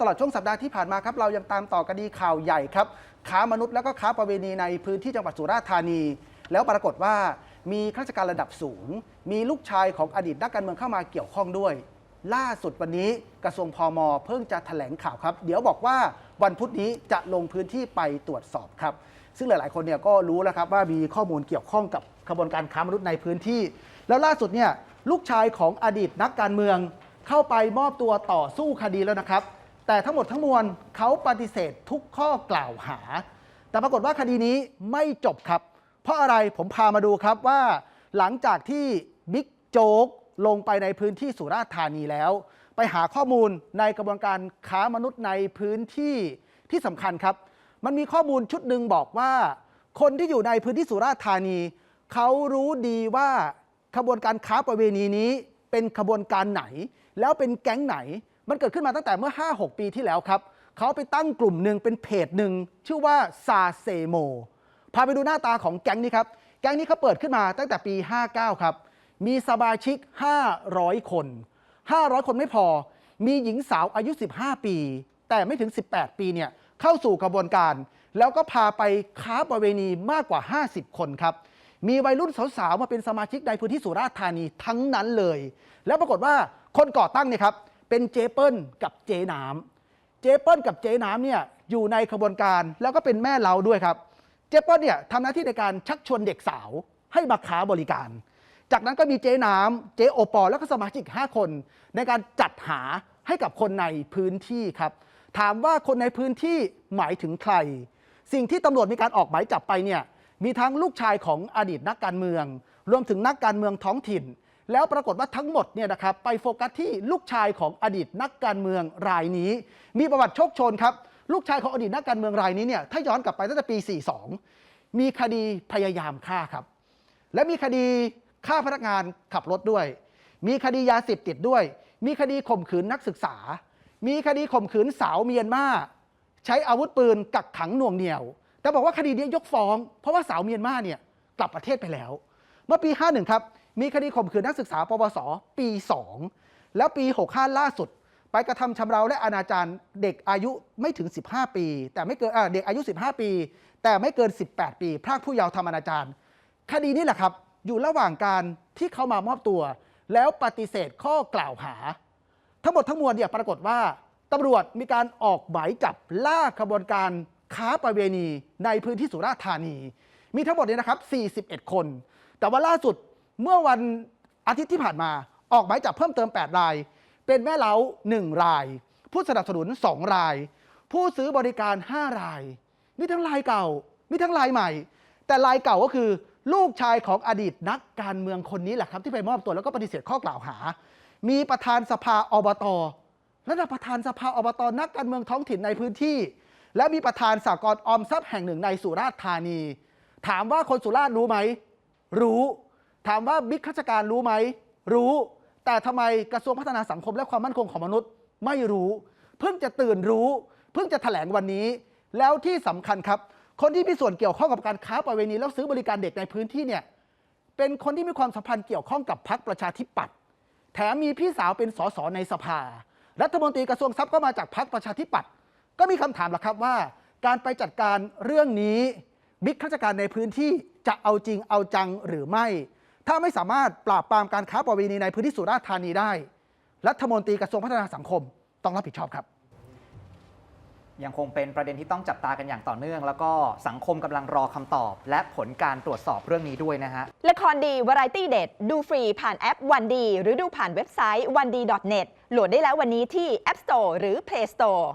ตลอดช่วงสัปดาห์ที่ผ่านมาครับเรายังตามต่อคดีข่าวใหญ่ครับค้ามนุษย์แล้วก็ค้าประเวณีในพื้นที่จังหวัดสุราษฎร์ธานี แล้วปรากฏว่ามีข้าราชการระดับสูง มีลูกชายของอดีตนักการเมืองเข้ามาเกี่ยวข้องด้วย ล่าสุดวันนี้กระทรวงพมเพิ่งจะแถลงข่าวครับ เดี๋ยวบอกว่าวันพุธนี้จะลงพื้นที่ไปตรวจสอบครับ ซึ่งหลาย ๆ คนเนี่ยก็รู้แล้วครับว่ามีข้อมูลเกี่ยวข้องกับขบวนการค้ามนุษย์ในพื้นที่ แล้วล่าสุดเนี่ยลูกชายของอดีตนักการเมืองเข้าไปมอบตัวต่อสู้คดีแล้วนะครับ แต่ทั้งหมดทั้งมวลเขาปฏิเสธทุกข้อกล่าวหา แต่ปรากฏว่าคดีนี้ไม่จบครับ เพราะอะไรผมพามาดูครับว่า หลังจากที่บิ๊กโจ๊กลงไปในพื้นที่สุราษฎร์ธานีแล้ว ไปหาข้อมูลในกระบวนการค้ามนุษย์ในพื้นที่ที่สำคัญครับ มันมีข้อมูลชุดหนึ่งบอกว่า คนที่อยู่ในพื้นที่สุราษฎร์ธานีเขารู้ดีว่าขบวนการค้าประเวณีนี้เป็นขบวนการไหน แล้วเป็นแก๊งไหน มันเกิดขึ้นมาตั้งแต่เมื่อ 5-6 ปีที่แล้วครับเขาไปตั้งกลุ่มหนึ่งเป็นเพจหนึ่งชื่อว่าซาเซโมพาไปดูหน้าตาของแก๊งนี้ครับ แก๊งนี้เขาเปิดขึ้นมาตั้งแต่ปี 59 ครับ มีสมาชิก 500 คน 500 คนไม่พอ มีหญิงสาวอายุ 15 ปี แต่ไม่ถึง 18 ปีเนี่ยเข้าสู่กระบวนการ แล้วก็พาไปค้าประเวณีมากกว่า 50 คนครับ มีวัยรุ่นสาวๆมาเป็นสมาชิกในพื้นที่สุราษฎร์ธานีทั้งนั้นเลย แล้วปรากฏว่าคนก่อตั้งเนี่ยครับ เป็นเจเปิลกับเจน้ำเจเปิลกับเจน้ำเนี่ยอยู่ในขบวนการแล้วก็เป็นแม่เล้าด้วยครับ เจเปิลเนี่ยทำหน้าที่ในการชักชวนเด็กสาวให้มาค้าบริการ จากนั้นก็มีเจ๊น้ำเจ๊โอปอลแล้วก็สมาชิก 5 คน ในการจัดหาให้กับคนในพื้นที่ครับ ถามว่าคนในพื้นที่หมายถึงใคร สิ่งที่ตำรวจมีการออกหมายจับไปเนี่ยมีทั้งลูกชายของอดีตนักการเมือง รวมถึงนักการเมืองท้องถิ่น แล้วปรากฏว่าทั้งหมดเนี่ยนะครับไปโฟกัสที่ลูกชายของอดีตนักการเมืองรายนี้ มีประวัติโชคชนครับลูกชายของอดีตนักการเมืองรายนี้เนี่ยถ้าย้อนกลับไปตั้งแต่ปี 42 มีคดีพยายามฆ่าครับ และมีคดีฆ่าพนักงานขับรถด้วย มีคดียาเสพติดด้วย มีคดีข่มขืนนักศึกษา มีคดีข่มขืนสาวเมียนมาใช้อาวุธปืนกักขังหน่วงเหนี่ยว แต่บอกว่าคดีนี้ยกฟ้อง เพราะว่าสาวเมียนมาเนี่ยกลับประเทศไปแล้ว เมื่อปี 51 ครับ มีคดีข่มขืนนักศึกษาปวส ปี 2 แล้วปี 65 ล่าสุด ไปกระทำชำเราและอนาจารเด็กอายุไม่ถึง 15 ปี แต่ไม่เกินเด็กอายุ 15 ปี แต่ไม่เกิน 18 ปีพรากผู้เยาว์ทำอนาจารคดีนี้แหละครับ อยู่ระหว่างการที่เขามามอบตัว แล้วปฏิเสธข้อกล่าวหา ทั้งหมดทั้งมวลเนี่ยปรากฏว่าตำรวจมีการออกหมายจับล่าขบวนการค้าประเวณีในพื้นที่สุราษฎร์ธานี มีทั้งหมดเนี่ยนะครับ 41 คน แต่ว่าล่าสุด เมื่อวันอาทิตย์ที่ผ่านมาออกหมายจับเพิ่มเติม 8 ราย เป็นแม่เล้า 1 ราย ผู้สนับสนุน 2 ราย ผู้ซื้อบริการ 5 ราย มีทั้งรายเก่า มีทั้งรายใหม่ แต่รายเก่าก็คือลูกชายของอดีตนักการเมืองคนนี้แหละครับ ที่ไปมอบตัวแล้วก็ปฏิเสธข้อกล่าวหา มีประธานสภาอบตระดับประธานสภาอบตนักการเมืองท้องถิ่นในพื้นที่ และมีประธานสากลออมทรัพย์แห่งหนึ่งในสุราษฎร์ธานี ถามว่าคนสุราษฎร์รู้ไหม รู้ ถามว่าบิ๊กข้าราชการรู้ไหม รู้ แต่ทำไมกระทรวงพัฒนาสังคมและความมั่นคงของมนุษย์ ไม่รู้ เพิ่งจะตื่นรู้ เพิ่งจะแถลงวันนี้ แล้วที่สำคัญครับ คนที่มีส่วนเกี่ยวข้องกับการค้าประเวณีแล้วซื้อบริการเด็กในพื้นที่เนี่ยเป็นคนที่มีความสัมพันธ์เกี่ยวข้องกับพรรคประชาธิปัตย์แถมมีพี่สาวเป็นสสในสภา รัฐมนตรีกระทรวงทรัพย์ก็มาจากพรรคประชาธิปัตย์ก็มีคำถามละครับว่า การไปจัดการเรื่องนี้บิ๊กข้าราชการในพื้นที่จะเอาจริงเอาจังหรือไม่ ถ้าไม่สามารถปราบปรามการค้าประเวณีในพื้นที่สุราษฎร์ธานีได้ รัฐมนตรีกระทรวงพัฒนาสังคมต้องรับผิดชอบครับ ยังคงเป็นประเด็นที่ต้องจับตากันอย่างต่อเนื่อง แล้วก็สังคมกำลังรอคำตอบ และผลการตรวจสอบเรื่องนี้ด้วยนะฮะ ละครดีวาไรตี้เด็ดดูฟรีผ่านแอปวันดีหรือดูผ่านเว็บไซต์วันดี .net โหลดได้แล้ววันนี้ที่ App Store หรือ Play Store